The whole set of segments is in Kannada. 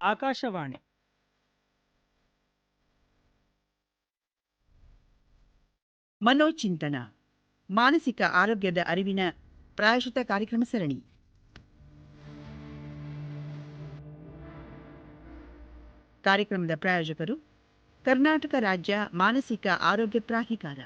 ಆಕಾಶವಾಣಿ. ಮನೋಚಿಂತನ, ಮಾನಸಿಕ ಆರೋಗ್ಯದ ಅರಿವಿನ ಪ್ರಾಯಶಿತ ಕಾರ್ಯಕ್ರಮ ಸರಣಿ. ಕಾರ್ಯಕ್ರಮದ ಪ್ರಾಯೋಜಕರು ಕರ್ನಾಟಕ ರಾಜ್ಯ ಮಾನಸಿಕ ಆರೋಗ್ಯ ಪ್ರಾಧಿಕಾರ.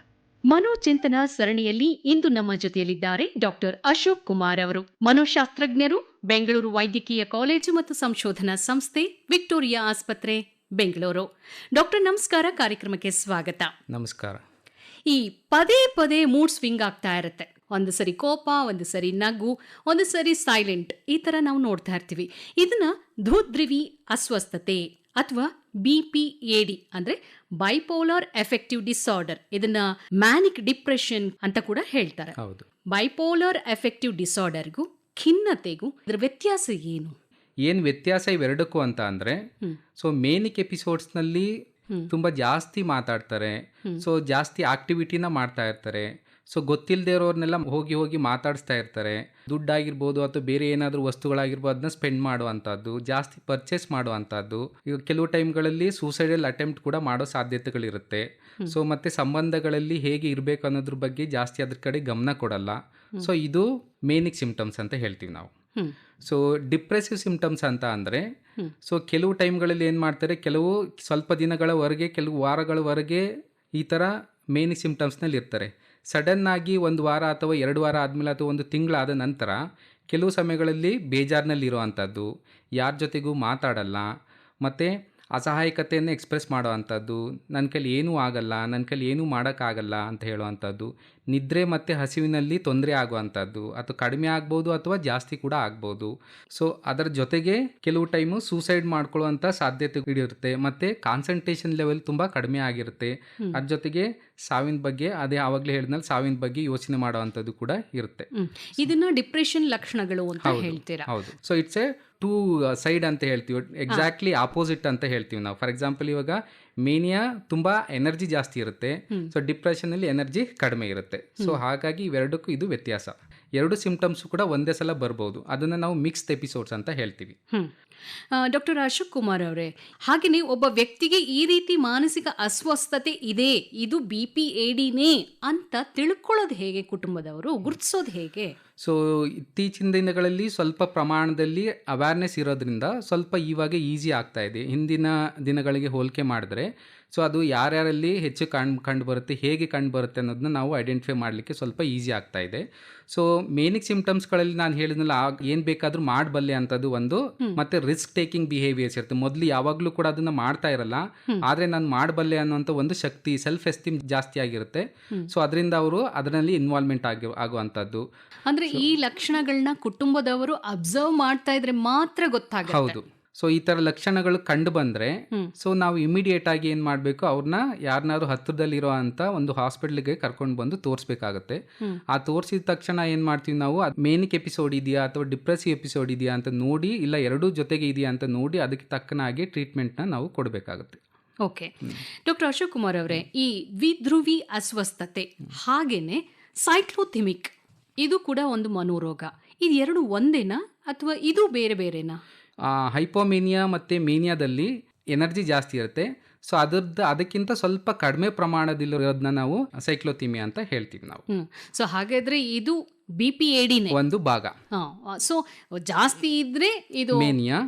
ಮನೋಚಿಂತನ ಸರಣಿಯಲ್ಲಿ ಇಂದು ನಮ್ಮ ಜೊತೆಯಲ್ಲಿದ್ದಾರೆ ಡಾಕ್ಟರ್ ಅಶೋಕ್ ಕುಮಾರ್ ಅವರು. ಮನೋಶಾಸ್ತ್ರಜ್ಞರು ಬೆಂಗಳೂರು ವೈದ್ಯಕೀಯ ಕಾಲೇಜು ಮತ್ತು ಸಂಶೋಧನಾ ಸಂಸ್ಥೆ ವಿಕ್ಟೋರಿಯಾ ಆಸ್ಪತ್ರೆ ಬೆಂಗಳೂರು. ಡಾಕ್ಟರ್ ನಮಸ್ಕಾರ. ಕಾರ್ಯಕ್ರಮಕ್ಕೆ ಸ್ವಾಗತ. ನಮಸ್ಕಾರ. ಈ ಪದೇ ಪದೇ ಮೂಡ್ ಸ್ವಿಂಗ್ ಆಗ್ತಾ ಇರುತ್ತೆ. ಒಂದು ಸರಿ ಕೋಪ ಒಂದು ಸರಿ ನಗು ಒಂದು ಸರಿ ಸೈಲೆಂಟ್ ಈ ತರ ನಾವು ನೋಡ್ತಾ ಇರ್ತೀವಿ. ಇದನ್ನ ಧೂದ್ರಿವಿ ಅಸ್ವಸ್ಥತೆ ಅಥವಾ ಬಿ ಪಿ ಎ ಡಿ ಅಂದ್ರೆ ಬೈಪೋಲಾರ್ ಎಫೆಕ್ಟಿವ್ ಡಿಸಾರ್ಡರ್ ಇದನ್ನ ಮ್ಯಾನಿಕ್ ಡಿಪ್ರೆಷನ್ ಅಂತ ಕೂಡ ಹೇಳ್ತಾರೆ ಹೌದು ಬೈಪೋಲಾರ್ ಎಫೆಕ್ಟಿವ್ ಡಿಸಾರ್ಡರ್ಗೂ ಖಿನ್ನತೆಗೂ ಇದರ ವ್ಯತ್ಯಾಸ ಏನು ಏನು ವ್ಯತ್ಯಾಸ ಇವೆರಡಕ್ಕೂ ಅಂತ ಅಂದರೆ. ಸೊ ಮೇನಿಕ್ ಎಪಿಸೋಡ್ಸ್ನಲ್ಲಿ. ತುಂಬ ಜಾಸ್ತಿ ಮಾತಾಡ್ತಾರೆ. ಸೊ ಜಾಸ್ತಿ ಆಕ್ಟಿವಿಟಿನ ಮಾಡ್ತಾ ಇರ್ತಾರೆ ಸೊ ಗೊತ್ತಿಲ್ಲದೆ ಇರೋರ್ನೆಲ್ಲ ಹೋಗಿ ಹೋಗಿ ಮಾತಾಡಿಸ್ತಾ ಇರ್ತಾರೆ ದುಡ್ಡಾಗಿರ್ಬೋದು ಅಥವಾ ಬೇರೆ ಏನಾದರೂ ವಸ್ತುಗಳಾಗಿರ್ಬೋದು ಅದನ್ನ ಸ್ಪೆಂಡ್ ಮಾಡುವಂಥದ್ದು ಜಾಸ್ತಿ ಪರ್ಚೇಸ್ ಮಾಡುವಂಥದ್ದು ಈಗ ಕೆಲವು ಟೈಮ್ಗಳಲ್ಲಿ ಸೂಸೈಡಲ್ ಅಟೆಂಪ್ಟ್ ಕೂಡ ಮಾಡೋ ಸಾಧ್ಯತೆಗಳಿರುತ್ತೆ. ಸೊ ಮತ್ತೆ ಸಂಬಂಧಗಳಲ್ಲಿ ಹೇಗೆ ಇರಬೇಕು ಅನ್ನೋದ್ರ ಬಗ್ಗೆ ಜಾಸ್ತಿ ಅದ್ರ ಕಡೆ ಗಮನ ಕೊಡಲ್ಲ. ಸೊ ಇದು ಮೇನಿಕ್ ಸಿಂಪ್ಟಮ್ಸ್ ಅಂತ ಹೇಳ್ತೀವಿ ನಾವು. ಸೊ ಡಿಪ್ರೆಸಿವ್ ಸಿಂಪ್ಟಮ್ಸ್ ಅಂತ ಅಂದರೆ. ಸೊ ಕೆಲವು ಟೈಮ್ಗಳಲ್ಲಿ ಏನು ಮಾಡ್ತಾರೆ ಕೆಲವು ಸ್ವಲ್ಪ ದಿನಗಳವರೆಗೆ ಕೆಲವು ವಾರಗಳವರೆಗೆ ಈ ಥರ ಮೇನಿಕ್ ಸಿಂಪ್ಟಮ್ಸ್ನಲ್ಲಿ ಇರ್ತಾರೆ ಸಡನ್ ಆಗಿ ಒಂದು ವಾರ ಅಥವಾ ಎರಡು ವಾರ ಆದಮೇಲೆ ಅಥವಾ ಒಂದು ತಿಂಗಳಾದ ನಂತರ ಕೆಲವು ಸಮಯಗಳಲ್ಲಿ ಬೇಜಾರಿನಲ್ಲಿರೋ ಅಂಥದ್ದು, ಯಾರ ಜೊತೆಗೂ ಮಾತಾಡಲ್ಲ, ಮತ್ತು ಅಸಹಾಯಕತೆಯನ್ನು ಎಕ್ಸ್ಪ್ರೆಸ್ ಮಾಡುವಂಥದ್ದು ನನ್ನ ಕೈಲಿ ಏನೂ ಆಗಲ್ಲ ನನ್ನ ಕೈಲಿ ಏನೂ ಮಾಡೋಕ್ಕಾಗಲ್ಲ ಅಂತ ಹೇಳುವಂಥದ್ದು ನಿದ್ರೆ ಮತ್ತು ಹಸಿವಿನಲ್ಲಿ ತೊಂದರೆ ಆಗುವಂಥದ್ದು ಅಥವಾ ಕಡಿಮೆ ಆಗ್ಬೋದು ಅಥವಾ ಜಾಸ್ತಿ ಕೂಡ ಆಗ್ಬೋದು. ಸೊ ಅದರ ಜೊತೆಗೆ ಕೆಲವು ಟೈಮು ಸೂಸೈಡ್ ಮಾಡ್ಕೊಳ್ಳುವಂಥ ಸಾಧ್ಯತೆ ಇರುತ್ತೆ. ಮತ್ತು ಕಾನ್ಸಂಟ್ರೇಷನ್ ಲೆವೆಲ್ ತುಂಬ ಕಡಿಮೆ ಆಗಿರುತ್ತೆ. ಅದ್ರ ಜೊತೆಗೆ ಸಾವಿನ ಬಗ್ಗೆ ಅದೇ ಆವಾಗಲೇ ಹೇಳಿದ್ಮೇಲೆ ಸಾವಿನ ಬಗ್ಗೆ ಯೋಚನೆ ಮಾಡುವಂಥದ್ದು ಕೂಡ ಇರುತ್ತೆ. ಇದನ್ನ ಡಿಪ್ರೆಷನ್ ಲಕ್ಷಣಗಳು ಅಂತ ಹೌದು. ಹೇಳ್ತೀರಾ? ಹೌದು. So it's a two side ಅಂತ ಹೇಳ್ತೀವಿ. ಎಕ್ಸಾಕ್ಟ್ಲಿ ಆಪೋಸಿಟ್ ಅಂತ ಹೇಳ್ತೀವಿ ನಾವು. ಫಾರ್ ಎಕ್ಸಾಂಪಲ್ ಇವಾಗ ಮೇನಿಯಾ ತುಂಬ ಎನರ್ಜಿ ಜಾಸ್ತಿ ಇರುತ್ತೆ. ಸೊ ಡಿಪ್ರೆಷನ್ ಡಿಪ್ರೆಷನಲ್ಲಿ ಎನರ್ಜಿ ಕಡಿಮೆ ಇರುತ್ತೆ. ಸೊ ಹಾಗಾಗಿ ಇವೆರಡಕ್ಕೂ ಇದು ವ್ಯತ್ಯಾಸ. ಎರಡು ಸಿಂಪ್ಟಮ್ಸ್ ಕೂಡ ಒಂದೇ ಸಲ ಬರ್ಬೋದು. ಅದನ್ನು ನಾವು ಮಿಕ್ಸ್ಡ್ ಎಪಿಸೋಡ್ಸ್ ಅಂತ ಹೇಳ್ತೀವಿ. ಡಾಕ್ಟರ್ ಅಶೋಕ್ ಕುಮಾರ್ ಅವರೇ ಹಾಗೆಯೇ ಒಬ್ಬ ವ್ಯಕ್ತಿಗೆ ಈ ರೀತಿ ಮಾನಸಿಕ ಅಸ್ವಸ್ಥತೆ ಇದೆ ಇದು ಬಿ ಪಿ ಎಡಿನೇ ಅಂತ ತಿಳ್ಕೊಳ್ಳೋದು ಹೇಗೆ ಕುಟುಂಬದವರು? ಗುರುತಿಸೋದು ಹೇಗೆ? ಸೊ ಇತ್ತೀಚಿನ ದಿನಗಳಲ್ಲಿ ಸ್ವಲ್ಪ ಪ್ರಮಾಣದಲ್ಲಿ ಅವೇರ್ನೆಸ್ ಇರೋದ್ರಿಂದ ಸ್ವಲ್ಪ ಇವಾಗ ಈಸಿ ಆಗ್ತಾ ಇದೆ. ಹಿಂದಿನ ದಿನಗಳಿಗೆ ಹೋಲಿಕೆ ಮಾಡಿದ್ರೆ ಸೊ ಅದು ಯಾರ್ಯಾರಲ್ಲಿ ಹೆಚ್ಚು ಕಂಡು ಕಂಡು ಬರುತ್ತೆ ಹೇಗೆ ಕಂಡು ಬರುತ್ತೆ ಅನ್ನೋದನ್ನ ನಾವು ಐಡೆಂಟಿಫೈ ಮಾಡಲಿಕ್ಕೆ ಸ್ವಲ್ಪ ಈಸಿ ಆಗ್ತಾ ಇದೆ. ಸೊ ಮೇನಿಕ್ ಸಿಂಪ್ಟಮ್ಸ್ಗಳಲ್ಲಿ ನಾನು ಹೇಳಿದ್ನಲ್ಲ ಏನು ಬೇಕಾದರೂ ಮಾಡಬಲ್ಲೆ ಅಂಥದ್ದು ಒಂದು ಮತ್ತೆ ರಿಸ್ಕ್ ಟೇಕಿಂಗ್ ಬಿಹೇವಿಯರ್ಸ್ ಇರುತ್ತೆ. ಮೊದಲು ಯಾವಾಗಲೂ ಕೂಡ ಅದನ್ನು ಮಾಡ್ತಾ ಇರಲ್ಲ. ಆದರೆ ನಾನು ಮಾಡಬಲ್ಲೆ ಅನ್ನೋಂಥ ಒಂದು ಶಕ್ತಿ ಸೆಲ್ಫ್ ಎಸ್ಟೀಮ್ ಜಾಸ್ತಿ ಆಗಿರುತ್ತೆ. ಸೊ ಅದರಿಂದ ಅವರು ಅದರಲ್ಲಿ ಇನ್ವಾಲ್ವ್ಮೆಂಟ್ ಆಗಿ ಆಗುವಂಥದ್ದು. ಅಂದ್ರೆ ಈ ಲಕ್ಷಣಗಳನ್ನ ಕುಟುಂಬದವರು ಅಬ್ಸರ್ವ್ ಮಾಡ್ತಾ ಇದ್ರೆ ಮಾತ್ರ ಗೊತ್ತಾಗುತ್ತೆ. ಹೌದು. ಸೊ ಈ ತರ ಲಕ್ಷಣಗಳು ಕಂಡು ಬಂದ್ರೆ ಸೊ ನಾವು ಇಮಿಡಿಯೇಟ್ ಆಗಿ ಏನ್ ಮಾಡಬೇಕು? ಅವ್ರನ್ನ ಯಾರನ್ನಾದ್ರು ಹತ್ತಿರದಲ್ಲಿರೋ ಅಂತ ಒಂದು ಹಾಸ್ಪಿಟ್ಲಿಗೆ ಕರ್ಕೊಂಡು ಬಂದು ತೋರಿಸ್ಬೇಕಾಗತ್ತೆ. ಆ ತೋರಿಸಿದ ತಕ್ಷಣ ಏನ್ ಮಾಡ್ತೀವಿ ನಾವು? ಮೇನಿಕ್ ಎಪಿಸೋಡ್ ಇದೆಯಾ ಅಥವಾ ಡಿಪ್ರೆಸಿವ್ ಎಪಿಸೋಡ್ ಇದೆಯಾ ಅಂತ ನೋಡಿ ಇಲ್ಲ ಎರಡೂ ಜೊತೆಗೆ ಇದೆಯಾ ಅಂತ ನೋಡಿ ಅದಕ್ಕೆ ತಕ್ಕನಾಗಿ ಟ್ರೀಟ್ಮೆಂಟ್ನ ನಾವು ಕೊಡಬೇಕಾಗುತ್ತೆ. ಓಕೆ ಡಾಕ್ಟರ್ ಅಶೋಕ್ ಕುಮಾರ್ ಅವರೇ ಈ ವಿಧ್ರುವಿ ಅಸ್ವಸ್ಥತೆ ಹಾಗೇನೆ ಸೈಕ್ಲೋಥಿಮಿಕ್ ಇದು ಕೂಡ ಒಂದು ಮನೋರೋಗ. ಇದು ಎರಡು ಒಂದೇನಾ ಅಥವಾ ಇದು ಬೇರೆ ಬೇರೆನಾ? ಹೈಪೋಮೇನಿಯಾ ಮತ್ತು ಮೇನಿಯಾದಲ್ಲಿ ಎನರ್ಜಿ ಜಾಸ್ತಿ ಇರುತ್ತೆ. ಸೊ ಅದ್ರದ್ದು ಅದಕ್ಕಿಂತ ಸ್ವಲ್ಪ ಕಡಿಮೆ ಪ್ರಮಾಣದಲ್ಲಿರೋದನ್ನ ನಾವು ಸೈಕ್ಲೋಥಿಮಿಯಾ ಅಂತ ಹೇಳ್ತೀವಿ ನಾವು. ಸೊ ಹಾಗಾದ್ರೆ ಇದು ಬಿ ಪಿ ಎಡಿನೇ ಒಂದು ಭಾಗ. ಸೊ ಜಾಸ್ತಿ ಇದ್ರೆ ಇದು ಮೇನಿಯಾ.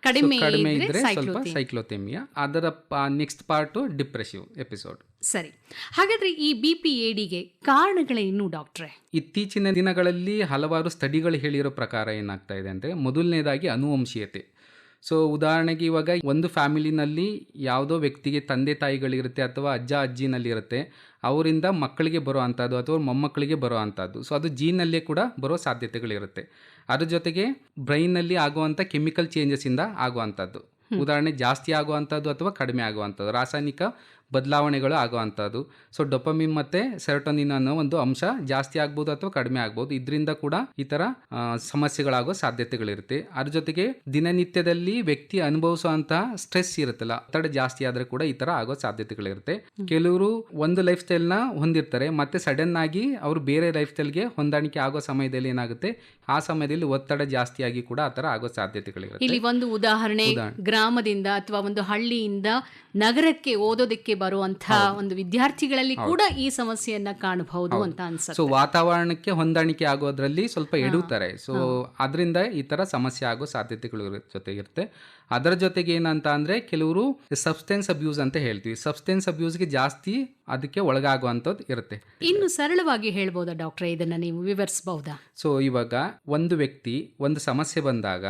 ಕಡಿಮೆ ಕಡಿಮೆ ಇದ್ರೆ ಸ್ವಲ್ಪ ಸೈಕ್ಲೋಥಿಮಿಯಾ ಸೈಕ್ಲೋಥೆಮಿಯಾ ಅದರ ನೆಕ್ಸ್ಟ್ ಪಾರ್ಟ್ ಡಿಪ್ರೆಸಿವ್ ಎಪಿಸೋಡ್. ಸರಿ. ಹಾಗಾದ್ರೆ ಈ ಬಿ ಪಿ ಎಡಿಗೆ ಕಾರಣಗಳೇನು ಡಾಕ್ಟ್ರೆ? ಇತ್ತೀಚಿನ ದಿನಗಳಲ್ಲಿ ಹಲವಾರು ಸ್ಟಡಿಗಳು ಹೇಳಿರೋ ಪ್ರಕಾರ ಏನಾಗ್ತಾ ಇದೆ ಅಂದರೆ ಮೊದಲನೇದಾಗಿ ಅನುವಂಶೀಯತೆ. ಸೊ ಉದಾಹರಣೆಗೆ ಇವಾಗ ಒಂದು ಫ್ಯಾಮಿಲಿನಲ್ಲಿ ಯಾವುದೋ ವ್ಯಕ್ತಿಗೆ ತಂದೆ ತಾಯಿಗಳಿರುತ್ತೆ ಅಥವಾ ಅಜ್ಜ ಅಜ್ಜಿನಲ್ಲಿರುತ್ತೆ ಅವರಿಂದ ಮಕ್ಕಳಿಗೆ ಬರೋ ಅಂಥದ್ದು ಅಥವಾ ಮೊಮ್ಮಕ್ಕಳಿಗೆ ಬರೋ ಅಂಥದ್ದು. ಸೊ ಅದು ಜೀನಲ್ಲೇ ಕೂಡ ಬರೋ ಸಾಧ್ಯತೆಗಳಿರುತ್ತೆ. ಅದ್ರ ಜೊತೆಗೆ ಬ್ರೈನ್ನಲ್ಲಿ ಆಗುವಂಥ ಕೆಮಿಕಲ್ ಚೇಂಜಸ್ಸಿಂದ ಆಗುವಂಥದ್ದು. ಉದಾಹರಣೆ ಜಾಸ್ತಿ ಆಗುವಂಥದ್ದು ಅಥವಾ ಕಡಿಮೆ ಆಗುವಂಥದ್ದು. ರಾಸಾಯನಿಕ ಬದಲಾವಣೆಗಳು ಆಗುವಂಥದ್ದು ಸೊ ಡೊಪಮಿನ್ ಮತ್ತೆ ಸೆರೋಟೋನಿನ್ ಅನ್ನೋ ಒಂದು ಅಂಶ ಜಾಸ್ತಿ ಆಗ್ಬೋದು ಅಥವಾ ಕಡಿಮೆ ಆಗ್ಬೋದು. ಇದರಿಂದ ಕೂಡ ಈ ತರ ಆ, ಸಮಸ್ಯೆಗಳಾಗೋ ಸಾಧ್ಯತೆಗಳಿರುತ್ತೆ. ಅದ್ರ ಜೊತೆಗೆ ದಿನನಿತ್ಯದಲ್ಲಿ ವ್ಯಕ್ತಿ ಅನುಭವಿಸುವಂತಹ ಸ್ಟ್ರೆಸ್ ಇರುತ್ತಲ್ಲ ಒತ್ತಡ ಜಾಸ್ತಿ ಆದ್ರೆ ಕೂಡ ಈ ತರ ಆಗೋ ಸಾಧ್ಯತೆಗಳಿರುತ್ತೆ. ಕೆಲವರು ಒಂದು ಲೈಫ್ ಸ್ಟೈಲ್ನ ಹೊಂದಿರ್ತಾರೆ ಮತ್ತೆ ಸಡನ್ ಆಗಿ ಅವರು ಬೇರೆ ಲೈಫ್ ಸ್ಟೈಲ್ಗೆ ಹೊಂದಾಣಿಕೆ ಆಗೋ ಸಮಯದಲ್ಲಿ ಏನಾಗುತ್ತೆ? ಆ ಸಮಯದಲ್ಲಿ ಒತ್ತಡ ಜಾಸ್ತಿ ಆಗಿ ಕೂಡ ಆ ತರ ಆಗೋ ಸಾಧ್ಯತೆಗಳಿರುತ್ತೆ. ಇಲ್ಲಿ ಒಂದು ಉದಾಹರಣೆ. ಗ್ರಾಮದಿಂದ ಅಥವಾ ಒಂದು ಹಳ್ಳಿಯಿಂದ ನಗರಕ್ಕೆ ಓದೋದಕ್ಕೆ ಬರುವಂತಹ ಒಂದು ವಿದ್ಯಾರ್ಥಿಗಳಲ್ಲಿ ಕೂಡ ಈ ಸಮಸ್ಯೆಯನ್ನ ಕಾಣಬಹುದು ಅಂತ ಸೊ ಅನ್ಸುತ್ತೆ ವಾತಾವರಣಕ್ಕೆ ಹೊಂದಾಣಿಕೆ ಆಗೋದ್ರಲ್ಲಿ ಸ್ವಲ್ಪ ಎಡುತ್ತಾರೆ ಸೊ ಅದರಿಂದ ಈ ತರ ಸಮಸ್ಯೆ ಆಗೋ ಸಾಧ್ಯತೆಗಳು ಜೊತೆ ಜೊತೆಗಿರುತ್ತೆ ಅದರ ಜೊತೆಗೆ ಏನಂತ ಅಂದ್ರೆ ಕೆಲವರು ಸಬ್ಸ್ಟೆನ್ಸ್ ಅಬ್ಯೂಸ್ ಅಂತ ಹೇಳ್ತೀವಿ. ಸಬ್ಸ್ಟೆನ್ಸ್ ಅಬ್ಯೂಸ್ಗೆ ಜಾಸ್ತಿ ಅದಕ್ಕೆ ಒಳಗಾಗುವಂಥದ್ದು ಇರುತ್ತೆ. ಇನ್ನು ಸರಳವಾಗಿ ಹೇಳ್ಬೋದಾ ಡಾಕ್ಟರ್? ಇದನ್ನ ನೀವು ವಿವರಿಸಬಹುದಾ ಸೊ ಇವಾಗ ಒಂದು ವ್ಯಕ್ತಿ ಒಂದು ಸಮಸ್ಯೆ ಬಂದಾಗ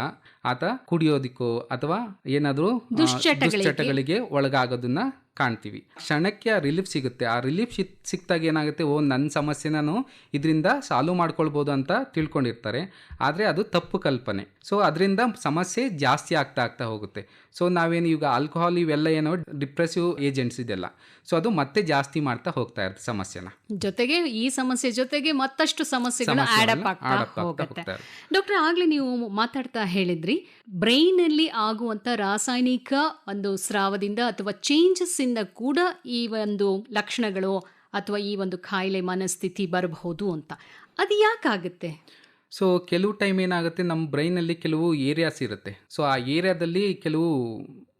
ಆತ ಕುಡಿಯೋದಿಕ್ಕೋ ಅಥವಾ ಏನಾದರೂ. ದುಶ್ಚಟಗಳಿಗೆ ಒಳಗಾಗೋದನ್ನ ಕಾಣ್ತೀವಿ. ಕ್ಷಣಕ್ಕೆ ಆ ರಿಲೀಫ್ ಸಿಗುತ್ತೆ. ಆ ರಿಲೀಫ್ ಸಿಕ್ಕಿದಾಗ ಏನಾಗುತ್ತೆ ಓ ನನ್ನ ಸಮಸ್ಯೆ ನಾನು ಇದರಿಂದ ಸಾಲ್ವ್ ಮಾಡ್ಕೊಳ್ಬೋದು ಅಂತ ತಿಳ್ಕೊಂಡಿರ್ತಾರೆ. ಆದರೆ ಅದು ತಪ್ಪು ಕಲ್ಪನೆ. ಸೊ ಅದರಿಂದ ಸಮಸ್ಯೆ ಜಾಸ್ತಿ ಆಗ್ತಾ ಆಗ್ತಾ ಹೋಗುತ್ತೆ. ಸೊ ನಾವೇನು ಈಗ ಆಲ್ಕೋಹಾಲ್ ಇವೆಲ್ಲ ಏನೋ ಡಿಪ್ರೆಸಿವ್ ಏಜೆಂಟ್ಸ್ ಇದೆಲ್ಲ. ಸೊ ಅದು ಮತ್ತೆ ಜಾಸ್ತಿ ಮಾಡ್ತಾ ಹೋಗ್ತಾ ಇರುತ್ತೆ ಸಮಸ್ಯೆನ. ಜೊತೆಗೆ ಈ ಸಮಸ್ಯೆ ಜೊತೆಗೆ ಮತ್ತಷ್ಟು ಸಮಸ್ಯೆಗಳು ಹೋಗುತ್ತೆ. ಹೋಗ್ತಾ ಡಾಕ್ಟರ್ ಆಗ್ಲಿ ನೀವು ಮಾತಾಡ್ತಾ ಹೇಳಿದ್ರಿ ಬ್ರೈನ್ ಅಲ್ಲಿ ಆಗುವಂತ ರಾಸಾಯನಿಕ ಒಂದು ಸ್ರಾವದಿಂದ ಅಥವಾ ಚೇಂಜಸ್ ಇಂದ ಕೂಡ ಈ ಒಂದು ಲಕ್ಷಣಗಳು ಅಥವಾ ಈ ಒಂದು ಕಾಯಿಲೆ ಮನಸ್ಥಿತಿ ಬರಬಹುದು ಅಂತ. ಅದು ಯಾಕಾಗುತ್ತೆ? ಸೊ ಕೆಲವು ಟೈಮ್ ಏನಾಗುತ್ತೆ, ನಮ್ಮ ಬ್ರೈನಲ್ಲಿ ಕೆಲವು ಏರಿಯಾಸ್ ಇರುತ್ತೆ. ಸೊ ಆ ಏರಿಯಾದಲ್ಲಿ ಕೆಲವು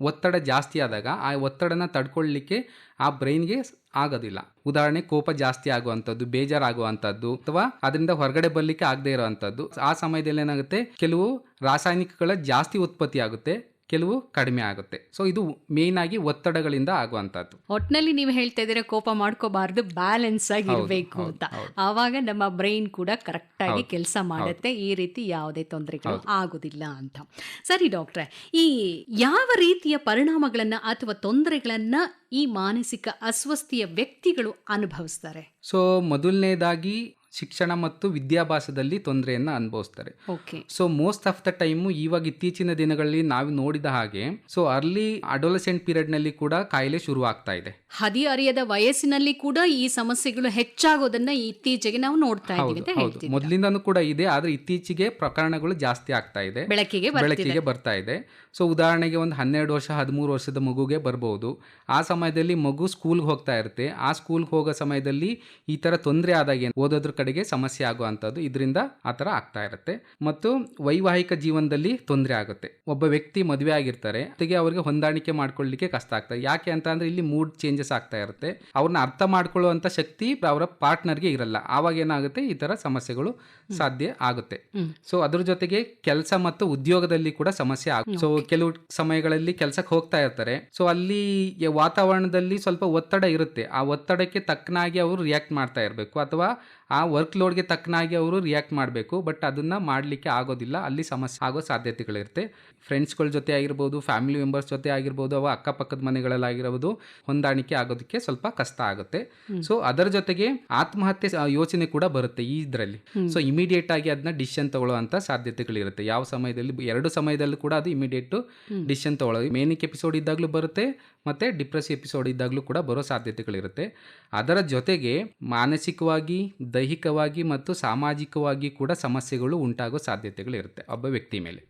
ಒತ್ತಡ ಜಾಸ್ತಿ ಆದಾಗ, ಆ ಒತ್ತಡನ ತಡ್ಕೊಳ್ಳಿಕ್ಕೆ ಆ ಬ್ರೈನ್ಗೆ ಆಗೋದಿಲ್ಲ. ಉದಾಹರಣೆ, ಕೋಪ ಜಾಸ್ತಿ ಆಗುವಂಥದ್ದು, ಬೇಜಾರಾಗುವಂಥದ್ದು, ಅಥವಾ ಅದರಿಂದ ಹೊರಗಡೆ ಬರಲಿಕ್ಕೆ ಆಗದೆ ಇರೋವಂಥದ್ದು. ಆ ಸಮಯದಲ್ಲಿ ಏನಾಗುತ್ತೆ, ಕೆಲವು ರಾಸಾಯನಿಕಗಳ ಜಾಸ್ತಿ ಉತ್ಪತ್ತಿ ಆಗುತ್ತೆ ಕೆಲವು ಕಡಿಮೆ ಆಗುತ್ತೆ. ಸೊ ಇದು ಮೇನ್ ಆಗಿ ಒತ್ತಡಗಳಿಂದ ಆಗುವಂತದ್ದು ಒಟ್ಟಿನಲ್ಲಿ ನೀವು ಹೇಳ್ತಾ ಇದ್ರೆ ಕೋಪ ಮಾಡ್ಕೋಬಾರ್ದು ಬ್ಯಾಲೆನ್ಸ್ ಆಗಿರ್ಬೇಕು ಇರಬೇಕು ಅಂತ. ಆವಾಗ ನಮ್ಮ ಬ್ರೈನ್ ಕೂಡ ಕರೆಕ್ಟ್ ಆಗಿ ಕೆಲಸ ಮಾಡುತ್ತೆ ಈ ರೀತಿ ಯಾವುದೇ ತೊಂದರೆಗಳು. ಆಗುದಿಲ್ಲ ಅಂತ. ಸರಿ ಡಾಕ್ಟ್ರೆ ಈ ಯಾವ ರೀತಿಯ ಪರಿಣಾಮಗಳನ್ನ ಅಥವಾ ತೊಂದರೆಗಳನ್ನ ಈ ಮಾನಸಿಕ ಅಸ್ವಸ್ಥಿಯ ವ್ಯಕ್ತಿಗಳು ಅನುಭವಿಸ್ತಾರೆ? ಸೊ ಮೊದಲನೇದಾಗಿ ಶಿಕ್ಷಣ ಮತ್ತು ವಿದ್ಯಾಭ್ಯಾಸದಲ್ಲಿ ತೊಂದರೆಯನ್ನು ಅನುಭವಿಸ್ತಾರೆ. So most of the time ಇವಾಗ ಇತ್ತೀಚಿನ ದಿನಗಳಲ್ಲಿ ನಾವು ನೋಡಿದ ಹಾಗೆ ಸೊ ಅರ್ಲಿ ಅಡೋಲಸೆಂಟ್ ಪೀರಿಯಡ್ನಲ್ಲಿ ಕೂಡ ಕಾಯಿಲೆ ಶುರು ಆಗ್ತಾ ಇದೆ. ಹದಿಹರಿಯದ ವಯಸ್ಸಿನಲ್ಲಿ ಕೂಡ ಈ ಸಮಸ್ಯೆಗಳು ಹೆಚ್ಚಾಗೋದನ್ನ ಇತ್ತೀಚೆಗೆ ನಾವು ನೋಡ್ತಾ ಇದ್ದೀವಿ ಮೊದಲಿಂದನೂ ಕೂಡ ಇದೆ ಆದ್ರೆ ಇತ್ತೀಚೆಗೆ ಪ್ರಕರಣಗಳು ಜಾಸ್ತಿ ಆಗ್ತಾ ಇದೆ. ಬೆಳಕಿಗೆ ಬೆಳಕಿಗೆ ಬರ್ತಾ ಇದೆ. ಸೊ ಉದಾಹರಣೆಗೆ ಒಂದು ಹನ್ನೆರಡು ವರ್ಷ ಹದಿಮೂರು ವರ್ಷದ ಮಗುಗೆ ಬರ್ಬೋದು. ಆ ಸಮಯದಲ್ಲಿ ಮಗು ಸ್ಕೂಲ್ಗೆ ಹೋಗ್ತಾ ಇರುತ್ತೆ. ಆ ಸ್ಕೂಲ್ಗೆ ಹೋಗೋ ಸಮಯದಲ್ಲಿ ಈ ತರ ತೊಂದರೆ ಆದಾಗ ಏನು ಓದೋದ್ರ ಕಡೆಗೆ ಸಮಸ್ಯೆ ಆಗುವಂಥದ್ದು ಇದರಿಂದ ಆ ಥರ ಆಗ್ತಾ ಇರುತ್ತೆ. ಮತ್ತು ವೈವಾಹಿಕ ಜೀವನದಲ್ಲಿ ತೊಂದರೆ ಆಗುತ್ತೆ. ಒಬ್ಬ ವ್ಯಕ್ತಿ ಮದುವೆ ಆಗಿರ್ತಾರೆ ಜೊತೆಗೆ ಅವ್ರಿಗೆ ಹೊಂದಾಣಿಕೆ ಮಾಡ್ಕೊಳ್ಳಿಕ್ಕೆ ಕಷ್ಟ ಆಗ್ತದೆ. ಯಾಕೆ ಅಂತ ಅಂದ್ರೆ ಇಲ್ಲಿ ಮೂಡ್ ಚೇಂಜಸ್ ಆಗ್ತಾ ಇರುತ್ತೆ. ಅವ್ರನ್ನ ಅರ್ಥ ಮಾಡ್ಕೊಳ್ಳುವಂಥ ಶಕ್ತಿ ಅವರ ಪಾರ್ಟ್ನರ್ಗೆ ಇರಲ್ಲ. ಆವಾಗ ಏನಾಗುತ್ತೆ? ಈ ಥರ ಸಮಸ್ಯೆಗಳು ಸಾಧ್ಯ ಆಗುತ್ತೆ. ಸೊ ಅದ್ರ ಜೊತೆಗೆ ಕೆಲಸ ಮತ್ತು ಉದ್ಯೋಗದಲ್ಲಿ ಕೂಡ ಸಮಸ್ಯೆ ಆಗುತ್ತೆ ಸೊ ಕೆಲವು ಸಮಯಗಳಲ್ಲಿ ಕೆಲಸಕ್ಕೆ ಹೋಗ್ತಾ ಇರ್ತಾರೆ. ಸೊ ಅಲ್ಲಿ ವಾತಾವರಣದಲ್ಲಿ ಸ್ವಲ್ಪ ಒತ್ತಡ ಇರುತ್ತೆ. ಆ ಒತ್ತಡಕ್ಕೆ ತಕ್ಕನಾಗಿ ಅವರು ರಿಯಾಕ್ಟ್ ಮಾಡ್ತಾ ಇರಬೇಕು. ಅಥವಾ ಆ ವರ್ಕ್ ಲೋಡ್ಗೆ ತಕ್ಕನಾಗಿ ಅವರು ರಿಯಾಕ್ಟ್ ಮಾಡಬೇಕು ಬಟ್ ಅದನ್ನ ಮಾಡಲಿಕ್ಕೆ ಆಗೋದಿಲ್ಲ. ಅಲ್ಲಿ ಸಮಸ್ಯೆ ಆಗೋ ಸಾಧ್ಯತೆಗಳಿರುತ್ತೆ. ಫ್ರೆಂಡ್ಸ್ಗಳ ಜೊತೆ ಆಗಿರ್ಬೋದು ಫ್ಯಾಮಿಲಿ ಮೆಂಬರ್ಸ್ ಜೊತೆ ಆಗಿರ್ಬೋದು ಅವ ಅಕ್ಕಪಕ್ಕದ ಮನೆಗಳಲ್ಲಾಗಿರ್ಬೋದು ಹೊಂದಾಣಿಕೆ ಆಗೋದಕ್ಕೆ ಸ್ವಲ್ಪ ಕಷ್ಟ ಆಗುತ್ತೆ. ಸೊ ಅದರ ಜೊತೆಗೆ ಆತ್ಮಹತ್ಯೆ ಯೋಚನೆ ಕೂಡ ಬರುತ್ತೆ ಈ ಇದರಲ್ಲಿ ಸೊ ಇಮಿಡಿಯೇಟ್ ಆಗಿ ಅದನ್ನ ಡಿಸಿಷನ್ ತಗೊಳ್ಳುವಂತ ಸಾಧ್ಯತೆಗಳಿರುತ್ತೆ. ಯಾವ ಸಮಯದಲ್ಲಿ ಎರಡು ಸಮಯದಲ್ಲೂ ಕೂಡ ಅದು ಇಮಿಡಿಯೇಟ್ ಡಿಸಿಷನ್ ತಗೊಳ್ಳೋದು ಮೇನಿಕ್ ಎಪಿಸೋಡ್ ಇದ್ದಾಗಲೂ ಬರುತ್ತೆ ಮತ್ತೆ ಡಿಪ್ರೆಸ್ ಎಪಿಸೋಡ್ ಇದ್ದಾಗಲೂ ಕೂಡ ಬರೋ ಸಾಧ್ಯತೆಗಳಿರುತ್ತೆ. ಅದರ ಜೊತೆಗೆ ಮಾನಸಿಕವಾಗಿ ದೈಹಿಕವಾಗಿ ಮತ್ತು ಸಾಮಾಜಿಕವಾಗಿ ಕೂಡ ಸಮಸ್ಯೆಗಳು ಉಂಟಾಗೋ ಸಾಧ್ಯತೆಗಳಿರುತ್ತೆ ಒಬ್ಬ ವ್ಯಕ್ತಿ ಮೇಲೆ.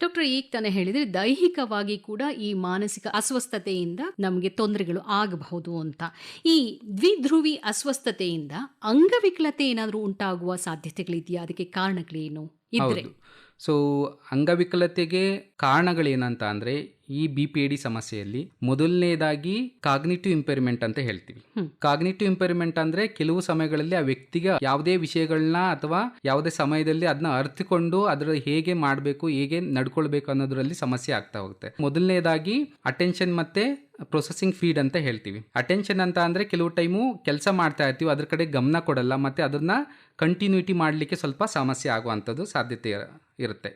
ಡಾಕ್ಟರ್ ಈಗ ತಾನೇ ಹೇಳಿದರೆ ದೈಹಿಕವಾಗಿ ಕೂಡ ಈ ಮಾನಸಿಕ ಅಸ್ವಸ್ಥತೆಯಿಂದ ನಮಗೆ ತೊಂದರೆಗಳು ಆಗಬಹುದು ಅಂತ. ಈ ದ್ವಿಧ್ರುವಿ ಅಸ್ವಸ್ಥತೆಯಿಂದ ಅಂಗವಿಕಲತೆ ಏನಾದರೂ ಉಂಟಾಗುವ ಸಾಧ್ಯತೆಗಳಿದೆಯಾ? ಅದಕ್ಕೆ ಕಾರಣಗಳೇನು? ಇದ್ರೆ. ಹೌದು. ಸೊ ಅಂಗವಿಕಲತೆಗೆ ಕಾರಣಗಳೇನಂತ ಅಂದ್ರೆ ಈ ಬಿ ಪಿ ಎ ಡಿ ಸಮಸ್ಯೆಯಲ್ಲಿ ಮೊದಲನೇದಾಗಿ ಕಾಗ್ನಿಟಿವ್ ಇಂಪೇರ್ಮೆಂಟ್ ಅಂತ ಹೇಳ್ತೀವಿ. ಕಾಗ್ನಿಟಿವ್ ಇಂಪೇರ್ಮೆಂಟ್ ಅಂದ್ರೆ ಕೆಲವು ಸಮಯಗಳಲ್ಲಿ ಆ ವ್ಯಕ್ತಿಗೆ ಯಾವುದೇ ವಿಷಯಗಳನ್ನ ಅಥವಾ ಯಾವುದೇ ಸಮಯದಲ್ಲಿ ಅದನ್ನ ಅರ್ಥಕೊಂಡು ಅದರ ಹೇಗೆ ಮಾಡಬೇಕು ಹೇಗೆ ನಡ್ಕೊಳ್ಬೇಕು ಅನ್ನೋದ್ರಲ್ಲಿ ಸಮಸ್ಯೆ ಆಗ್ತಾ ಹೋಗುತ್ತೆ. ಮೊದಲನೇದಾಗಿ ಅಟೆನ್ಷನ್ ಮತ್ತೆ ಪ್ರೊಸೆಸಿಂಗ್ ಫೀಡ್ ಅಂತ ಹೇಳ್ತೀವಿ. ಅಟೆನ್ಷನ್ ಅಂತ ಅಂದ್ರೆ ಕೆಲವು ಟೈಮು ಕೆಲಸ ಮಾಡ್ತಾ ಇರ್ತೀವಿ ಅದ್ರ ಕಡೆ ಗಮನ ಕೊಡಲ್ಲ ಮತ್ತೆ ಅದನ್ನ ಕಂಟಿನ್ಯೂಟಿ ಮಾಡಲಿಕ್ಕೆ ಸ್ವಲ್ಪ ಸಮಸ್ಯೆ ಆಗುವಂಥದ್ದು ಸಾಧ್ಯತೆ ಇರ- ಇರುತ್ತೆ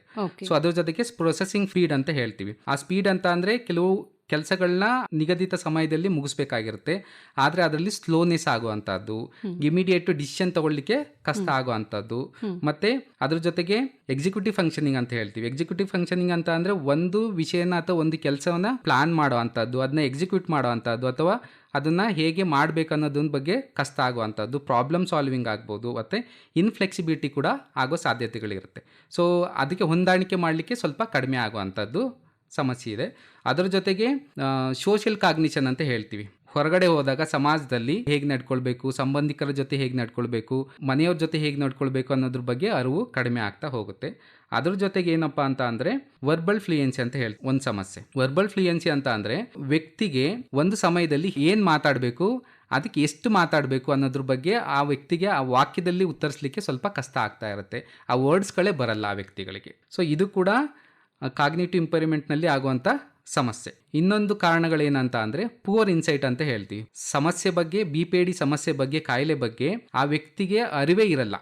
ಸೊ ಅದ್ರ ಜೊತೆಗೆ ಪ್ರೊಸೆಸಿಂಗ್ ಸ್ಪೀಡ್ ಅಂತ ಹೇಳ್ತೀವಿ. ಆ ಸ್ಪೀಡ್ ಅಂತ ಅಂದರೆ ಕೆಲವು ಕೆಲಸಗಳನ್ನ ನಿಗದಿತ ಸಮಯದಲ್ಲಿ ಮುಗಿಸ್ಬೇಕಾಗಿರುತ್ತೆ. ಆದರೆ ಅದರಲ್ಲಿ ಸ್ಲೋನೆಸ್ ಆಗುವಂಥದ್ದು ಇಮಿಡಿಯೇಟ್ ಡಿಸಿಷನ್ ತಗೊಳ್ಳಿಕ್ಕೆ ಕಷ್ಟ ಆಗುವಂಥದ್ದು ಮತ್ತೆ ಅದ್ರ ಜೊತೆಗೆ ಎಕ್ಸಿಕ್ಯೂಟಿವ್ ಫಂಕ್ಷನಿಂಗ್ ಅಂತ ಹೇಳ್ತೀವಿ. ಎಕ್ಸಿಕ್ಯೂಟಿವ್ ಫಂಕ್ಷನಿಂಗ್ ಅಂತ ಅಂದ್ರೆ ಒಂದು ವಿಷಯನ ಅಥವಾ ಒಂದು ಕೆಲಸವನ್ನ ಪ್ಲಾನ್ ಮಾಡುವಂಥದ್ದು ಅದನ್ನ ಎಕ್ಸಿಕ್ಯೂಟ್ ಮಾಡುವಂಥದ್ದು ಅಥವಾ ಅದನ್ನು ಹೇಗೆ ಮಾಡಬೇಕನ್ನೋದನ್ನ ಬಗ್ಗೆ ಕಷ್ಟ ಆಗುವಂಥದ್ದು ಪ್ರಾಬ್ಲಮ್ ಸಾಲ್ವಿಂಗ್ ಆಗ್ಬೋದು, ಮತ್ತು ಇನ್ಫ್ಲೆಕ್ಸಿಬಿಲಿಟಿ ಕೂಡ ಆಗೋ ಸಾಧ್ಯತೆಗಳಿರುತ್ತೆ. ಸೊ ಅದಕ್ಕೆ ಹೊಂದಾಣಿಕೆ ಮಾಡಲಿಕ್ಕೆ ಸ್ವಲ್ಪ ಕಡಿಮೆ ಆಗುವಂಥದ್ದು ಸಮಸ್ಯೆ ಇದೆ. ಅದರ ಜೊತೆಗೆ ಸೋಷಿಯಲ್ ಕಾಗ್ನಿಷನ್ ಅಂತ ಹೇಳ್ತೀವಿ. ಹೊರಗಡೆ ಹೋದಾಗ ಸಮಾಜದಲ್ಲಿ ಹೇಗೆ ನಡ್ಕೊಳ್ಬೇಕು, ಸಂಬಂಧಿಕರ ಜೊತೆ ಹೇಗೆ ನಡ್ಕೊಳ್ಬೇಕು, ಮನೆಯವ್ರ ಜೊತೆ ಹೇಗೆ ನಡ್ಕೊಳ್ಬೇಕು ಅನ್ನೋದ್ರ ಬಗ್ಗೆ ಅರಿವು ಕಡಿಮೆ ಆಗ್ತಾ ಹೋಗುತ್ತೆ. ಅದ್ರ ಜೊತೆಗೆ ಏನಪ್ಪಾ ಅಂತ ಅಂದ್ರೆ ವರ್ಬಲ್ ಫ್ಲೂಯೆನ್ಸಿ ಅಂತ ಹೇಳಿ, ಒಂದು ಸಮಸ್ಯೆ. ವರ್ಬಲ್ ಫ್ಲೂಯೆನ್ಸಿ ಅಂತ ಅಂದ್ರೆ ವ್ಯಕ್ತಿಗೆ ಒಂದು ಸಮಯದಲ್ಲಿ ಏನು ಮಾತಾಡಬೇಕು, ಅದಕ್ಕೆ ಎಷ್ಟು ಮಾತಾಡಬೇಕು ಅನ್ನೋದ್ರ ಬಗ್ಗೆ ಆ ವ್ಯಕ್ತಿಗೆ ಆ ವಾಕ್ಯದಲ್ಲಿ ಉತ್ತರಿಸಲಿಕ್ಕೆ ಸ್ವಲ್ಪ ಕಷ್ಟ ಆಗ್ತಾ ಇರುತ್ತೆ. ಆ ವರ್ಡ್ಸ್ಗಳೇ ಬರಲ್ಲ ಆ ವ್ಯಕ್ತಿಗಳಿಗೆ. ಸೊ ಇದು ಕೂಡ ಕಾಗ್ನೇಟಿವ್ ಇಂಪರಿಮೆಂಟ್ನಲ್ಲಿ ಆಗುವಂಥ ಸಮಸ್ಯೆ. ಇನ್ನೊಂದು ಕಾರಣಗಳೇನಂತ ಅಂದ್ರೆ ಪುವರ್ ಇನ್ಸೈಟ್ ಅಂತ ಹೇಳ್ತೀವಿ. ಸಮಸ್ಯೆ ಬಗ್ಗೆ ಬಿ ಪಿ ಡಿ ಸಮಸ್ಯೆ ಬಗ್ಗೆ ಕಾಯಿಲೆ ಬಗ್ಗೆ ಆ ವ್ಯಕ್ತಿಗೆ ಅರಿವೇ ಇರಲ್ಲ.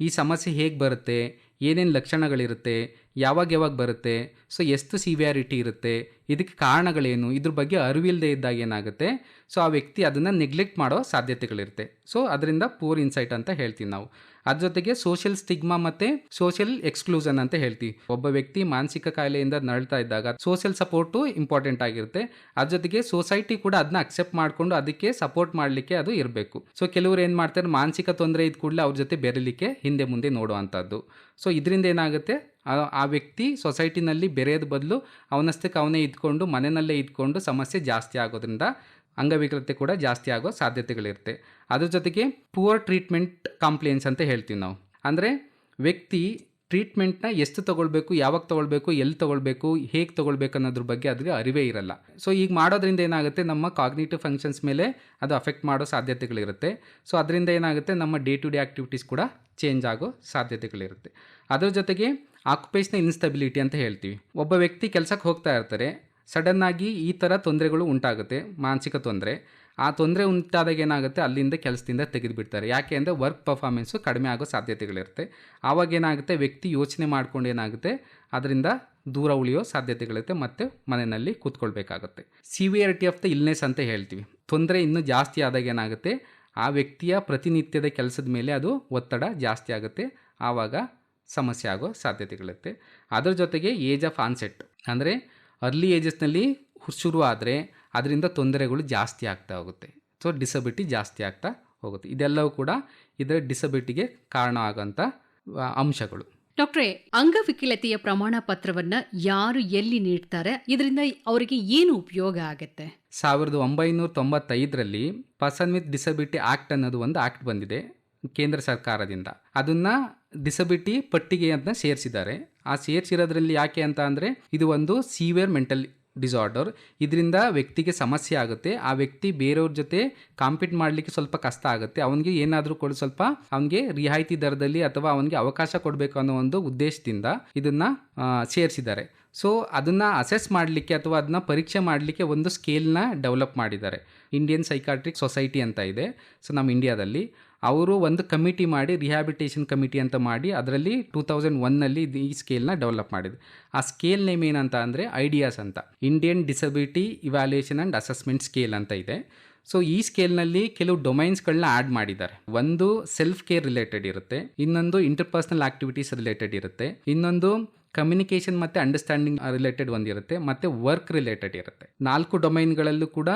ಈ ಸಮಸ್ಯೆ ಹೇಗೆ ಬರುತ್ತೆ ಏನೇನು ಲಕ್ಷಣಗಳಿರುತ್ತೆ ಯಾವಾಗ ಯಾವಾಗ ಬರುತ್ತೆ? ಸೊ ಎಷ್ಟು ಸಿವಿಯಾರಿಟಿ ಇರುತ್ತೆ? ಇದಕ್ಕೆ ಕಾರಣಗಳೇನು? ಇದ್ರ ಬಗ್ಗೆ ಅರಿವಿಲ್ಲದೆ ಇದ್ದಾಗ ಏನಾಗುತ್ತೆ? ಸೊ ಆ ವ್ಯಕ್ತಿ ಅದನ್ನು ನೆಗ್ಲೆಕ್ಟ್ ಮಾಡೋ ಸಾಧ್ಯತೆಗಳಿರುತ್ತೆ. ಸೊ ಅದರಿಂದ ಪೂರ್ ಇನ್ಸೈಟ್ ಅಂತ ಹೇಳ್ತೀವಿ ನಾವು. ಅದ್ರ ಜೊತೆಗೆ ಸೋಷಿಯಲ್ ಸ್ಟಿಗ್ಮಾ ಮತ್ತು ಸೋಷಿಯಲ್ ಎಕ್ಸ್ಕ್ಲೂಷನ್ ಅಂತ ಹೇಳ್ತೀವಿ. ಒಬ್ಬ ವ್ಯಕ್ತಿ ಮಾನಸಿಕ ಕಾಯಿಲೆಯಿಂದ ನರಳ್ತಾ ಇದ್ದಾಗ ಸೋಷಿಯಲ್ ಸಪೋರ್ಟು ಇಂಪಾರ್ಟೆಂಟ್ ಆಗಿರುತ್ತೆ. ಅದ್ರ ಜೊತೆಗೆ ಸೊಸೈಟಿ ಕೂಡ ಅದನ್ನ ಅಕ್ಸೆಪ್ಟ್ ಮಾಡಿಕೊಂಡು ಅದಕ್ಕೆ ಸಪೋರ್ಟ್ ಮಾಡಲಿಕ್ಕೆ ಅದು ಇರಬೇಕು. ಸೊ ಕೆಲವರು ಏನು ಮಾಡ್ತಾರೆ? ಮಾನಸಿಕ ತೊಂದರೆ ಇದ್ದ ಕೂಡಲೇ ಅವ್ರ ಜೊತೆ ಬೆರಲಿಕ್ಕೆ ಹಿಂದೆ ಮುಂದೆ ನೋಡುವಂಥದ್ದು ಸೊ ಇದರಿಂದ ಏನಾಗುತ್ತೆ? ಆ- ವ್ಯಕ್ತಿ ಸೊಸೈಟಿನಲ್ಲಿ ಬೆರೆಯೋದು ಬದಲು ಅವನಷ್ಟಕ್ಕೆ ಅವನೇ ಇದ್ಕೊಂಡು ಮನೆಯಲ್ಲೇ ಇದ್ಕೊಂಡು ಸಮಸ್ಯೆ ಜಾಸ್ತಿ ಆಗೋದ್ರಿಂದ ಅಂಗವಿಕಲತೆ ಕೂಡ ಜಾಸ್ತಿ ಆಗೋ ಸಾಧ್ಯತೆಗಳಿರುತ್ತೆ. ಅದ್ರ ಜೊತೆಗೆ ಪೂರ್ ಟ್ರೀಟ್ಮೆಂಟ್ ಕಾಂಪ್ಲೇನ್ಸ್ ಅಂತ ಹೇಳ್ತೀವಿ ನಾವು. ಅಂದರೆ ವ್ಯಕ್ತಿ ಟ್ರೀಟ್ಮೆಂಟ್ನ ಎಷ್ಟು ತೊಗೊಳ್ಬೇಕು, ಯಾವಾಗ ತೊಗೊಳ್ಬೇಕು, ಎಲ್ಲಿ ತೊಗೊಳ್ಬೇಕು, ಹೇಗೆ ತೊಗೊಳ್ಬೇಕು ಅನ್ನೋದ್ರ ಬಗ್ಗೆ ಅದಕ್ಕೆ ಅರಿವೇ ಇರಲ್ಲ. ಸೊ ಈಗ ಮಾಡೋದ್ರಿಂದ ಏನಾಗುತ್ತೆ, ನಮ್ಮ ಕಾಗ್ನೇಟಿವ್ ಫಂಕ್ಷನ್ಸ್ ಮೇಲೆ ಅದು ಅಫೆಕ್ಟ್ ಮಾಡೋ ಸಾಧ್ಯತೆಗಳಿರುತ್ತೆ. ಸೊ ಅದರಿಂದ ಏನಾಗುತ್ತೆ, ನಮ್ಮ ಡೇ ಟು ಡೇ ಆ್ಯಕ್ಟಿವಿಟೀಸ್ ಕೂಡ ಚೇಂಜ್ ಆಗೋ ಸಾಧ್ಯತೆಗಳಿರುತ್ತೆ. ಅದರ ಜೊತೆಗೆ ಆಕ್ಯುಪೇಷನಲ್ ಇನ್ಸ್ಟಬಿಲಿಟಿ ಅಂತ ಹೇಳ್ತೀವಿ. ಒಬ್ಬ ವ್ಯಕ್ತಿ ಕೆಲಸಕ್ಕೆ ಹೋಗ್ತಾ ಇರ್ತಾರೆ ಸಡನ್ನಾಗಿ ಈ ಥರ ತೊಂದರೆಗಳು ಉಂಟಾಗುತ್ತೆ, ಮಾನಸಿಕ ತೊಂದರೆ. ಆ ತೊಂದರೆ ಉಂಟಾದಾಗ ಏನಾಗುತ್ತೆ? ಅಲ್ಲಿಂದ ಕೆಲಸದಿಂದ ತೆಗೆದುಬಿಡ್ತಾರೆ. ಯಾಕೆ ಅಂದರೆ ವರ್ಕ್ ಪರ್ಫಾರ್ಮೆನ್ಸು ಕಡಿಮೆ ಆಗೋ ಸಾಧ್ಯತೆಗಳಿರುತ್ತೆ. ಆವಾಗ ಏನಾಗುತ್ತೆ? ವ್ಯಕ್ತಿ ಯೋಚನೆ ಮಾಡ್ಕೊಂಡು ಏನಾಗುತ್ತೆ? ಅದರಿಂದ ದೂರ ಉಳಿಯೋ ಸಾಧ್ಯತೆಗಳಿರುತ್ತೆ ಮತ್ತು ಮನೆಯಲ್ಲಿ ಕೂತ್ಕೊಳ್ಬೇಕಾಗುತ್ತೆ. ಸಿವಿಯರಿಟಿ ಆಫ್ ದ ಇಲ್ನೆಸ್ ಅಂತ ಹೇಳ್ತೀವಿ. ತೊಂದರೆ ಇನ್ನೂ ಜಾಸ್ತಿ ಆದಾಗ ಏನಾಗುತ್ತೆ? ಆ ವ್ಯಕ್ತಿಯ ಪ್ರತಿನಿತ್ಯದ ಕೆಲಸದ ಮೇಲೆ ಅದು ಒತ್ತಡ ಜಾಸ್ತಿ ಆಗುತ್ತೆ. ಆವಾಗ ಸಮಸ್ಯೆ ಆಗೋ ಸಾಧ್ಯತೆಗಳಿರುತ್ತೆ. ಅದರ ಜೊತೆಗೆ ಏಜ್ ಆಫ್ ಆನ್ಸೆಟ್ ಅಂದರೆ ಅರ್ಲಿ ಏಜಸ್ನಲ್ಲಿ ಶುರು ಆದರೆ ಅದರಿಂದ ತೊಂದರೆಗಳು ಜಾಸ್ತಿ ಆಗ್ತಾ ಹೋಗುತ್ತೆ. ಸೊ ಡಿಸಬಿಲಿಟಿ ಜಾಸ್ತಿ ಆಗ್ತಾ ಹೋಗುತ್ತೆ. ಇದೆಲ್ಲವೂ ಕೂಡ ಇದರ ಡಿಸಬಿಲಿಟಿಗೆ ಕಾರಣ ಆಗೋಂಥ ಅಂಶಗಳು. ಡಾಕ್ಟ್ರೇ ಅಂಗವಿಕಲತೆಯ ಪ್ರಮಾಣ ಪತ್ರವನ್ನು ಯಾರು ಎಲ್ಲಿ ನೀಡ್ತಾರೆ? ಇದರಿಂದ ಅವರಿಗೆ ಏನು ಉಪಯೋಗ ಆಗುತ್ತೆ? ಸಾವಿರದ ಒಂಬೈನೂರ ತೊಂಬತ್ತೈದರಲ್ಲಿ ಪರ್ಸನ್ ವಿತ್ ಡಿಸಬಿಲಿಟಿ ಆ್ಯಕ್ಟ್ ಅನ್ನೋದು ಒಂದು ಆ್ಯಕ್ಟ್ ಬಂದಿದೆ ಕೇಂದ್ರ ಸರ್ಕಾರದಿಂದ. ಅದನ್ನು ಡಿಸಬಿಲಿಟಿ ಪಟ್ಟಿಗೆ ಅಂತ ಸೇರಿಸಿದ್ದಾರೆ. ಆ ಸೇರಿಸಿರೋದ್ರಲ್ಲಿ ಯಾಕೆ ಅಂತ ಅಂದರೆ, ಇದು ಒಂದು ಸೀವಿಯರ್ ಮೆಂಟಲ್ ಡಿಸಾರ್ಡರ್ ಇದರಿಂದ ವ್ಯಕ್ತಿಗೆ ಸಮಸ್ಯೆ ಆಗುತ್ತೆ. ಆ ವ್ಯಕ್ತಿ ಬೇರೆಯವ್ರ ಜೊತೆ ಕಾಂಪೀಟ್ ಮಾಡಲಿಕ್ಕೆ ಸ್ವಲ್ಪ ಕಷ್ಟ ಆಗುತ್ತೆ. ಅವನಿಗೆ ಏನಾದರೂ ಕೊಡು, ಸ್ವಲ್ಪ ಅವನಿಗೆ ರಿಯಾಯಿತಿ ದರದಲ್ಲಿ ಅಥವಾ ಅವನಿಗೆ ಅವಕಾಶ ಕೊಡಬೇಕು ಅನ್ನೋ ಒಂದು ಉದ್ದೇಶದಿಂದ ಇದನ್ನು ಸೇರಿಸಿದ್ದಾರೆ. ಸೊ ಅದನ್ನು ಅಸೆಸ್ ಮಾಡಲಿಕ್ಕೆ ಅಥವಾ ಅದನ್ನ ಪರೀಕ್ಷೆ ಮಾಡಲಿಕ್ಕೆ ಒಂದು ಸ್ಕೇಲ್ನ ಡೆವಲಪ್ ಮಾಡಿದ್ದಾರೆ. ಇಂಡಿಯನ್ ಸೈಕಾಟ್ರಿಕ್ ಸೊಸೈಟಿ ಅಂತ ಇದೆ. ಸೊ ನಮ್ಮ ಇಂಡಿಯಾದಲ್ಲಿ ಅವರು ಒಂದು ಕಮಿಟಿ ಮಾಡಿ ರಿಹ್ಯಾಬಿಟೇಷನ್ ಕಮಿಟಿ ಅಂತ ಮಾಡಿ ಅದರಲ್ಲಿ ಟೂ ತೌಸಂಡ್ ಒನ್ನಲ್ಲಿ ಈ ಸ್ಕೇಲ್ನ ಡೆವಲಪ್ ಮಾಡಿದೆ. ಆ ಸ್ಕೇಲ್ ನೇಮ್ ಏನಂತ ಅಂದರೆ ಐಡಿಯಾಸ್ ಅಂತ. Indian disability evaluation and assessment scale ಅಂತ ಇದೆ. ಸೊ ಈ ಸ್ಕೇಲ್ನಲ್ಲಿ ಕೆಲವು ಡೊಮೈನ್ಸ್ಗಳನ್ನ ಆ್ಯಡ್ ಮಾಡಿದ್ದಾರೆ. ಒಂದು ಸೆಲ್ಫ್ ಕೇರ್ ರಿಲೇಟೆಡ್ ಇರುತ್ತೆ. ಇನ್ನೊಂದು ಇಂಟರ್ಪರ್ಸ್ನಲ್ ಆಕ್ಟಿವಿಟೀಸ್ ರಿಲೇಟೆಡ್ ಇರುತ್ತೆ. ಇನ್ನೊಂದು ಕಮ್ಯುನಿಕೇಷನ್ ಮತ್ತು ಅಂಡರ್ಸ್ಟ್ಯಾಂಡಿಂಗ್ ರಿಲೇಟೆಡ್ ಒಂದಿರುತ್ತೆ, ಮತ್ತು ವರ್ಕ್ ರಿಲೇಟೆಡ್ ಇರುತ್ತೆ. ನಾಲ್ಕು ಡೊಮೈನ್ಗಳಲ್ಲೂ ಕೂಡ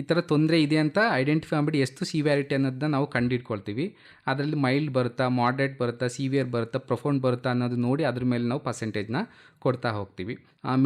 ಈ ಥರ ತೊಂದರೆ ಇದೆ ಅಂತ ಐಡೆಂಟಿಫೈ ಮಾಡಿಬಿಟ್ಟು ಎಷ್ಟು ಸಿವಿಯಾರಿಟಿ ಅನ್ನೋದನ್ನ ನಾವು ಕಂಡುಹಿಡ್ಕೊಳ್ತೀವಿ ಅದರಲ್ಲಿ ಮೈಲ್ಡ್ ಬರುತ್ತಾ ಮಾಡ್ರೇಟ್ ಬರುತ್ತಾ ಸಿವಿಯರ್ ಬರುತ್ತಾ ಪ್ರೊಫೌಂಡ್ ಬರುತ್ತಾ ಅನ್ನೋದು ನೋಡಿ ಅದ್ರ ಮೇಲೆ ನಾವು ಪರ್ಸೆಂಟೇಜ್ನ ಕೊಡ್ತಾ ಹೋಗ್ತೀವಿ.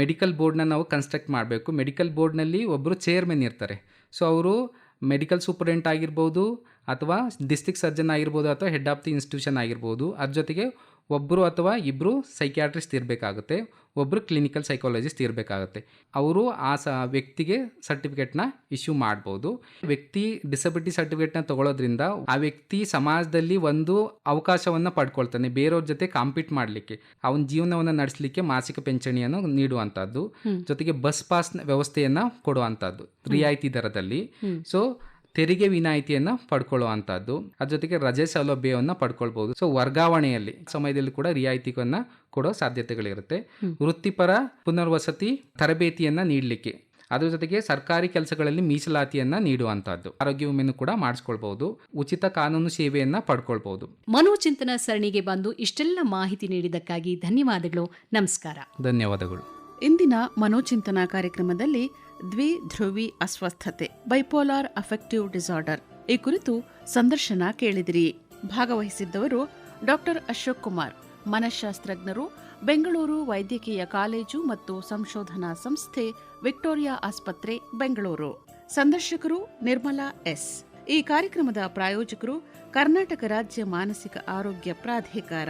ಮೆಡಿಕಲ್ ಬೋರ್ಡ್ನ ನಾವು ಕನ್ಸ್ಟ್ರಕ್ಟ್ ಮಾಡಬೇಕು. ಮೆಡಿಕಲ್ ಬೋರ್ಡ್ನಲ್ಲಿ ಒಬ್ಬರು ಚೇರ್ಮನ್ ಇರ್ತಾರೆ. ಸೊ ಅವರು ಮೆಡಿಕಲ್ ಸೂಪರಿಂಟ್ ಆಗಿರ್ಬೋದು ಅಥವಾ ಡಿಸ್ಟ್ರಿಕ್ಟ್ ಸರ್ಜನ್ ಆಗಿರ್ಬೋದು ಅಥವಾ ಹೆಡ್ ಆಫ್ ದಿ ಇನ್ಸ್ಟಿಟ್ಯೂಷನ್ ಆಗಿರ್ಬೋದು. ಅದ್ರ ಜೊತೆಗೆ ಒಬ್ಬರು ಅಥವಾ ಇಬ್ಬರು ಸೈಕ್ಯಾಟ್ರಿಸ್ಟ್ ಇರಬೇಕಾಗುತ್ತೆ ಒಬ್ಬರು ಕ್ಲಿನಿಕಲ್ ಸೈಕಾಲಜಿಸ್ಟ್ ಇರಬೇಕಾಗುತ್ತೆ. ಅವರು ಆ ಸ ವ್ಯಕ್ತಿಗೆ ಸರ್ಟಿಫಿಕೇಟ್ನ ಇಶ್ಯೂ ಮಾಡ್ಬೋದು. ವ್ಯಕ್ತಿ ಡಿಸಬಿಲಿಟಿ ಸರ್ಟಿಫಿಕೇಟ್ನ ತೊಗೊಳೋದ್ರಿಂದ ಆ ವ್ಯಕ್ತಿ ಸಮಾಜದಲ್ಲಿ ಒಂದು ಅವಕಾಶವನ್ನು ಪಡ್ಕೊಳ್ತಾನೆ ಬೇರೆಯವ್ರ ಜೊತೆ ಕಾಂಪೀಟ್ ಮಾಡಲಿಕ್ಕೆ. ಅವನ ಜೀವನವನ್ನು ನಡೆಸಲಿಕ್ಕೆ ಮಾಸಿಕ ಪಿಂಚಣಿಯನ್ನು ನೀಡುವಂಥದ್ದು. ಜೊತೆಗೆ ಬಸ್ ಪಾಸ್ ವ್ಯವಸ್ಥೆಯನ್ನು ಕೊಡುವಂಥದ್ದು ರಿಯಾಯಿತಿ ದರದಲ್ಲಿ. ಸೊ ತೆರಿಗೆ ವಿನಾಯಿತಿಯನ್ನು ಪಡ್ಕೊಳ್ಳುವಂಥದ್ದು ಅದ್ರ ಜೊತೆಗೆ ರಜೆ ಸೌಲಭ್ಯವನ್ನು ಪಡ್ಕೊಳ್ಬೋದು ಸೊ ವರ್ಗಾವಣೆಯಲ್ಲಿ ಸಮಯದಲ್ಲಿ ಕೂಡ ರಿಯಾಯಿತಿಯನ್ನು ಕೊಡೋ ಸಾಧ್ಯತೆಗಳಿರುತ್ತೆ. ವೃತ್ತಿಪರ ಪುನರ್ವಸತಿ ತರಬೇತಿಯನ್ನು ನೀಡಲಿಕ್ಕೆ. ಅದ್ರ ಜೊತೆಗೆ ಸರ್ಕಾರಿ ಕೆಲಸಗಳಲ್ಲಿ ಮೀಸಲಾತಿಯನ್ನ ನೀಡುವಂತಹದ್ದು. ಆರೋಗ್ಯ ವಿಮೆಯನ್ನು ಕೂಡ ಮಾಡಿಸ್ಕೊಳ್ಬಹುದು. ಉಚಿತ ಕಾನೂನು ಸೇವೆಯನ್ನ ಪಡ್ಕೊಳ್ಬಹುದು. ಮನೋಚಿಂತನ ಸರಣಿಗೆ ಬಂದು ಇಷ್ಟೆಲ್ಲ ಮಾಹಿತಿ ನೀಡಿದ್ದಕ್ಕಾಗಿ ಧನ್ಯವಾದಗಳು. ನಮಸ್ಕಾರ. ಧನ್ಯವಾದಗಳು. ಇಂದಿನ ಮನೋಚಿಂತನ ಕಾರ್ಯಕ್ರಮದಲ್ಲಿ ದ್ವಿಧ್ರುವಿ ಅಸ್ವಸ್ಥತೆ ಬೈಪೋಲಾರ್ ಅಫೆಕ್ಟಿವ್ ಡಿಸಾರ್ಡರ್ ಈ ಕುರಿತು ಸಂದರ್ಶನ ಕೇಳಿದಿರಿ. ಭಾಗವಹಿಸಿದ್ದವರು ಡಾಕ್ಟರ್ ಅಶೋಕ್ ಕುಮಾರ್, ಮನಃಶಾಸ್ತ್ರಜ್ಞರು, ಬೆಂಗಳೂರು ವೈದ್ಯಕೀಯ ಕಾಲೇಜು ಮತ್ತು ಸಂಶೋಧನಾ ಸಂಸ್ಥೆ ವಿಕ್ಟೋರಿಯಾ ಆಸ್ಪತ್ರೆ, ಬೆಂಗಳೂರು. ಸಂದರ್ಶಕರು ನಿರ್ಮಲಾ ಎಸ್. ಈ ಕಾರ್ಯಕ್ರಮದ ಪ್ರಾಯೋಜಕರು ಕರ್ನಾಟಕ ರಾಜ್ಯ ಮಾನಸಿಕ ಆರೋಗ್ಯ ಪ್ರಾಧಿಕಾರ.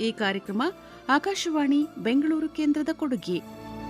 ಈ ಕಾರ್ಯಕ್ರಮ ಆಕಾಶವಾಣಿ, ಬೆಂಗಳೂರು ಕೇಂದ್ರದ ಕೊಡುಗೆ.